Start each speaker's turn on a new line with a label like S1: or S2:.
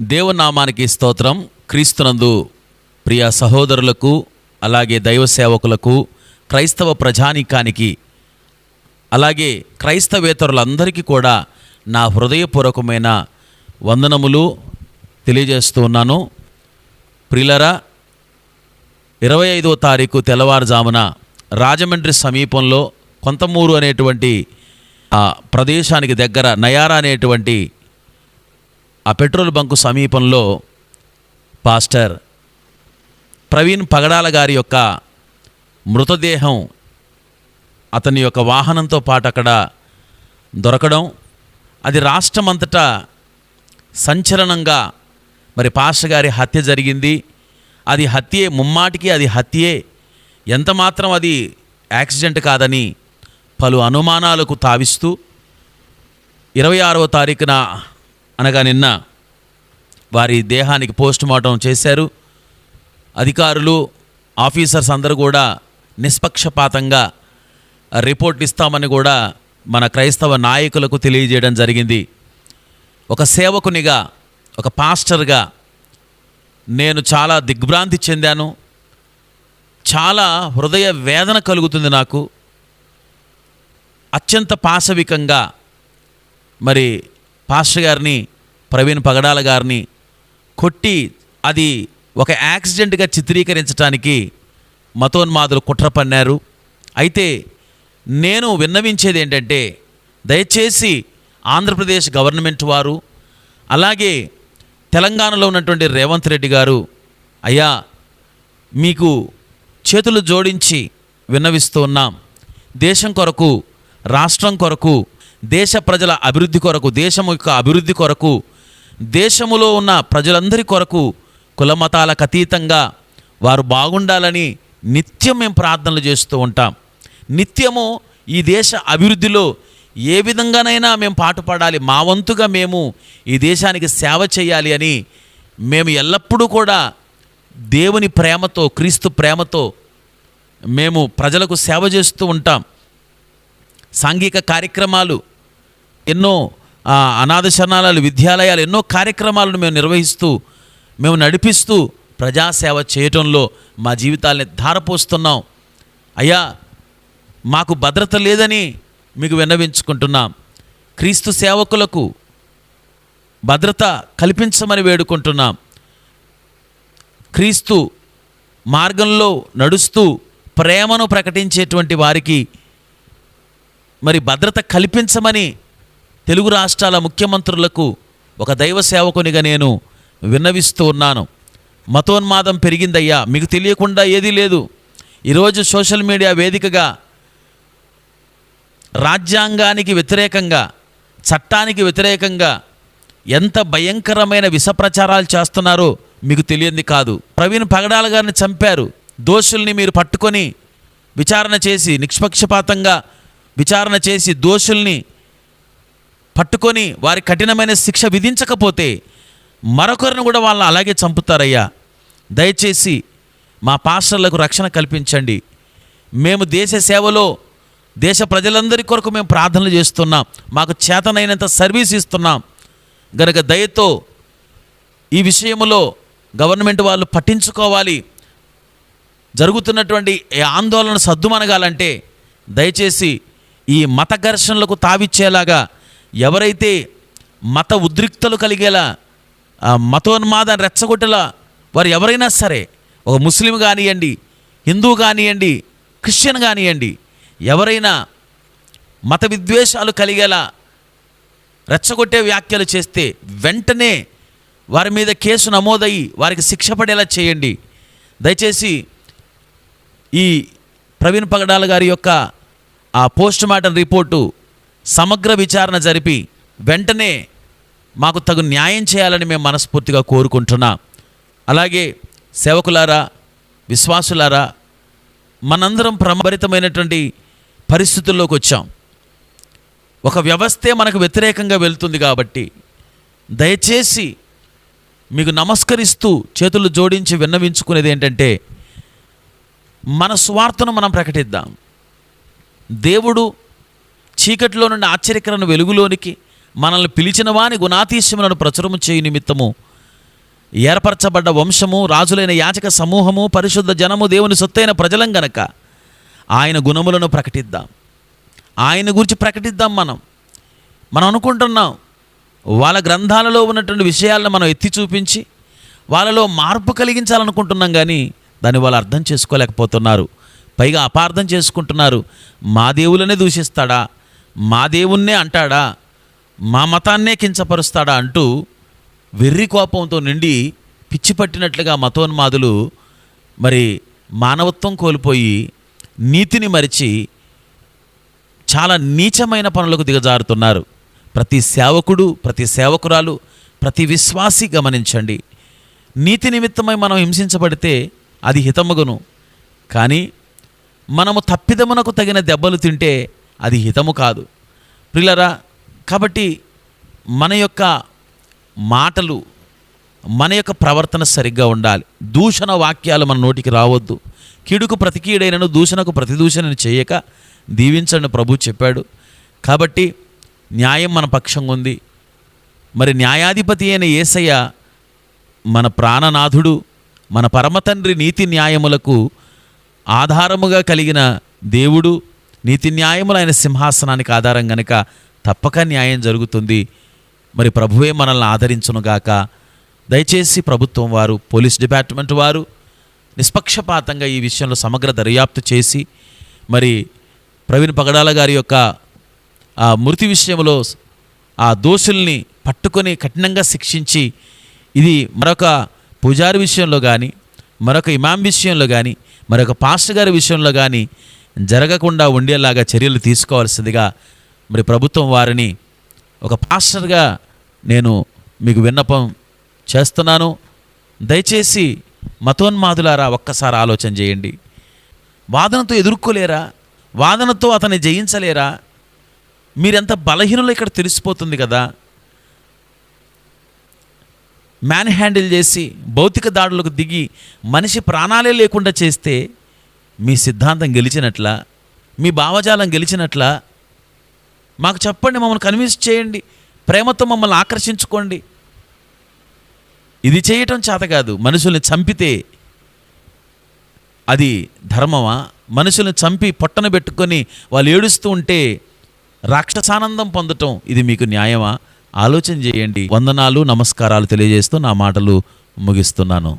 S1: దేవనామానికి స్తోత్రం. క్రీస్తునందు ప్రియ సహోదరులకు అలాగే దైవ సేవకులకు క్రైస్తవ ప్రజానీకానికి అలాగే క్రైస్తవేతరులందరికీ కూడా నా హృదయపూర్వకమైన వందనములు తెలియజేస్తూ ఉన్నాను. ప్రిలరా ఇరవై ఐదో తారీఖు తెల్లవారుజామున రాజమండ్రి సమీపంలో కొంతమూరు అనేటువంటి ఆ ప్రదేశానికి దగ్గర నయారా అనేటువంటి ఆ పెట్రోల్ బంకు సమీపంలో పాస్టర్ ప్రవీణ్ పగడాల గారి యొక్క మృతదేహం అతని యొక్క వాహనంతో పాటు అక్కడ దొరకడం. అది రాష్ట్రమంతటా సంచలనంగా మరి పాస్టర్ గారి హత్య జరిగింది. అది హత్యే ముమ్మాటికి అది హత్యే ఎంతమాత్రం అది యాక్సిడెంట్ కాదని పలు అనుమానాలకు తావిస్తూ ఇరవై ఆరవ తారీఖున అనగా నిన్న వారి దేహానికి పోస్ట్ మార్టం చేశారు. అధికారులు ఆఫీసర్స్ అందరూ కూడా నిష్పక్షపాతంగా రిపోర్ట్ ఇస్తామని కూడా మన క్రైస్తవ నాయకులకు తెలియజేయడం జరిగింది. ఒక సేవకునిగా ఒక పాస్టర్గా నేను చాలా దిగ్భ్రాంతి చెందాను. చాలా హృదయ వేదన కలుగుతుంది నాకు. అత్యంత పాశవికంగా మరి పాస్టర్ గారిని ప్రవీణ్ పగడాల గారిని కొట్టి అది ఒక యాక్సిడెంట్గా చిత్రీకరించడానికి మతోన్మాదులు కుట్ర పన్నారు. అయితే నేను విన్నవించేది ఏంటంటే దయచేసి ఆంధ్రప్రదేశ్ గవర్నమెంట్ వారు అలాగే తెలంగాణలో ఉన్నటువంటి రేవంత్ రెడ్డి గారు అయ్యా మీకు చేతులు జోడించి విన్నవిస్తూ ఉన్నాం. దేశం కొరకు రాష్ట్రం కొరకు దేశ ప్రజల అభివృద్ధి కొరకు దేశం యొక్క అభివృద్ధి కొరకు దేశములో ఉన్న ప్రజలందరి కొరకు కులమతాలకు అతీతంగా వారు బాగుండాలని నిత్యం మేము ప్రార్థనలు చేస్తూ ఉంటాం. నిత్యము ఈ దేశ అభివృద్ధిలో ఏ విధంగానైనా మేము పాటుపడాలి. మా వంతుగా మేము ఈ దేశానికి సేవ చేయాలి అని మేము ఎల్లప్పుడూ కూడా దేవుని ప్రేమతో క్రీస్తు ప్రేమతో మేము ప్రజలకు సేవ చేస్తూ ఉంటాం. సాంఘిక కార్యక్రమాలు ఎన్నో అనాథ శరణాలయాలు విద్యాలయాలు ఎన్నో కార్యక్రమాలను మేము నిర్వహిస్తూ మేము నడిపిస్తూ ప్రజాసేవ చేయటంలో మా జీవితాల్ని ధారపోస్తున్నాం. అయ్యా మాకు భద్రత లేదని మీకు విన్నవించుకుంటున్నాం. క్రీస్తు సేవకులకు భద్రత కల్పించమని వేడుకుంటున్నాం. క్రీస్తు మార్గంలో నడుస్తూ ప్రేమను ప్రకటించేటువంటి వారికి మరి భద్రత కల్పించమని తెలుగు రాష్ట్రాల ముఖ్యమంత్రులకు ఒక దైవ సేవకునిగా నేను విన్నవిస్తూ ఉన్నాను. మతోన్మాదం పెరిగిందయ్యా. మీకు తెలియకుండా ఏదీ లేదు. ఈరోజు సోషల్ మీడియా వేదికగా రాజ్యాంగానికి వ్యతిరేకంగా చట్టానికి వ్యతిరేకంగా ఎంత భయంకరమైన విష ప్రచారాలు చేస్తున్నారో మీకు తెలియంది కాదు. ప్రవీణ్ పగడాల గారిని చంపారు. దోషుల్ని మీరు పట్టుకొని విచారణ చేసి నిష్పక్షపాతంగా విచారణ చేసి దోషుల్ని పట్టుకొని వారి కఠినమైన శిక్ష విధించకపోతే మరొకరిని కూడా వాళ్ళని అలాగే చంపుతారయ్యా. దయచేసి మా పాస్టర్లకు రక్షణ కల్పించండి. మేము దేశ సేవలో దేశ ప్రజలందరి కొరకు మేము ప్రార్థనలు చేస్తున్నాం. మాకు చేతనైనంత సర్వీస్ ఇస్తున్నాం. గనక దయతో ఈ విషయంలో గవర్నమెంట్ వాళ్ళు పట్టించుకోవాలి. జరుగుతున్నటువంటి ఈ ఆందోళన సద్దుమనగాలంటే దయచేసి ఈ మత ఘర్షణలకు తావిచ్చేలాగా ఎవరైతే మత ఉద్రిక్తలు కలిగేలా ఆ మతోన్మాద రెచ్చగొట్టేలా వారు ఎవరైనా సరే ఒక ముస్లిం కానివ్వండి హిందూ కానివ్వండి క్రిస్టియన్ కానివ్వండి ఎవరైనా మత విద్వేషాలు కలిగేలా రెచ్చగొట్టే వ్యాఖ్యలు చేస్తే వెంటనే వారి మీద కేసు నమోదయ్యి వారికి శిక్ష పడేలా చేయండి. దయచేసి ఈ ప్రవీణ్ పగడాల గారి యొక్క ఆ పోస్ట్ మార్టం రిపోర్టు సమగ్ర విచారణ జరిపి వెంటనే మాకు తగు న్యాయం చేయాలని మేము మనస్ఫూర్తిగా కోరుకుంటున్నాం. అలాగే సేవకులారా విశ్వాసులారా మనందరం ప్రమభరితమైనటువంటి పరిస్థితుల్లోకి వచ్చాం. ఒక వ్యవస్థే మనకు వ్యతిరేకంగా వెళ్తుంది కాబట్టి దయచేసి మీకు నమస్కరిస్తూ చేతులు జోడించి విన్నవించుకునేది ఏంటంటే మన స్వార్థను మనం ప్రకటిద్దాం. దేవుడు చీకటిలో నుండి ఆశ్చర్యకరణ వెలుగులోనికి మనల్ని పిలిచిన వాని గుణాతీశ్యములను ప్రచురము చేయు నిమిత్తము. ఏర్పరచబడ్డ వంశము రాజులైన యాచక సమూహము పరిశుద్ధ జనము దేవుని సొత్తైన ప్రజలం గనక ఆయన గుణములను ప్రకటిద్దాం. ఆయన గురించి ప్రకటిద్దాం మనం. మనం అనుకుంటున్నాం వాళ్ళ గ్రంథాలలో ఉన్నటువంటి విషయాలను మనం ఎత్తి చూపించి వాళ్ళలో మార్పు కలిగించాలనుకుంటున్నాం కానీ దాన్ని వాళ్ళు అర్థం చేసుకోలేకపోతున్నారు. పైగా అపార్థం చేసుకుంటున్నారు. మా దేవులనే దూషిస్తాడా? మా దేవుణ్ణే అంటాడా? మా మతాన్నే కించపరుస్తాడా అంటూ వెర్రి కోపంతో నిండి పిచ్చి పట్టినట్లుగా మతోన్మాదులు మరి మానవత్వం కోల్పోయి నీతిని మరిచి చాలా నీచమైన పనులకు దిగజారుతున్నారు. ప్రతి సేవకుడు ప్రతి సేవకురాలు ప్రతి విశ్వాసి గమనించండి. నీతి నిమిత్తమై మనం హింసించబడితే అది హితముగును. కానీ మనము తప్పిదమునకు తగిన దెబ్బలు తింటే అది హితము కాదు. ప్రిలరా కాబట్టి మన యొక్క మాటలు మన యొక్క ప్రవర్తన సరిగ్గా ఉండాలి. దూషణ వాక్యాలు మన నోటికి రావద్దు. కీడుకు ప్రతికీడైనను దూషణకు ప్రతిదూషణను చేయక దీవించండి ప్రభు చెప్పాడు. కాబట్టి న్యాయం మన పక్షంగా ఉంది. మరి న్యాయాధిపతి అయిన యేసయ్య మన ప్రాణనాథుడు మన పరమతండ్రి నీతి న్యాయములకు ఆధారముగా కలిగిన దేవుడు నీతి న్యాయములు ఆయన సింహాసనానికి ఆధారం గనుక తప్పక న్యాయం జరుగుతుంది. మరి ప్రభువే మనల్ని ఆదరించునుగాక దయచేసి ప్రభుత్వం వారు పోలీస్ డిపార్ట్మెంట్ వారు నిష్పక్షపాతంగా ఈ విషయంలో సమగ్ర దర్యాప్తు చేసి మరి ప్రవీణ్ పగడాల గారి యొక్క ఆ మృతి విషయంలో ఆ దోషుల్ని పట్టుకొని కఠినంగా శిక్షించి ఇది మరొక పూజారి విషయంలో కానీ మరొక ఇమాం విషయంలో కానీ మరొక పాస్టర్ గారి విషయంలో కానీ జరగకుండా ఉండేలాగా చర్యలు తీసుకోవాల్సిందిగా మరి ప్రభుత్వం వారిని ఒక పాస్టర్గా నేను మీకు విన్నపం చేస్తున్నాను. దయచేసి మతోన్మాదులారా ఒక్కసారి ఆలోచన చేయండి. వాదనతో ఎదుర్కోలేరా? వాదనతో అతన్ని జయించలేరా? మీరెంత బలహీనులు ఇక్కడ తెలిసిపోతుంది కదా? మ్యాన్ హ్యాండిల్ చేసి భౌతిక దాడులకు దిగి మనిషి ప్రాణాలే లేకుండా చేస్తే మీ సిద్ధాంతం గెలిచినట్లా మీ భావజాలం గెలిచినట్లా మాకు చెప్పండి మమ్మల్ని కన్విన్స్ చేయండి ప్రేమతో మమ్మల్ని ఆకర్షించుకోండి. ఇది చేయటం చేత కాదు మనుషుల్ని చంపితే అది ధర్మమా? మనుషుల్ని చంపి పొట్టన పెట్టుకొని వాళ్ళు ఏడుస్తూ ఉంటే రాక్షసానందం పొందటం ఇది మీకు న్యాయమా? ఆలోచన చేయండి. వందనాలు నమస్కారాలు తెలియజేస్తూ నా మాటలు ముగిస్తున్నాను.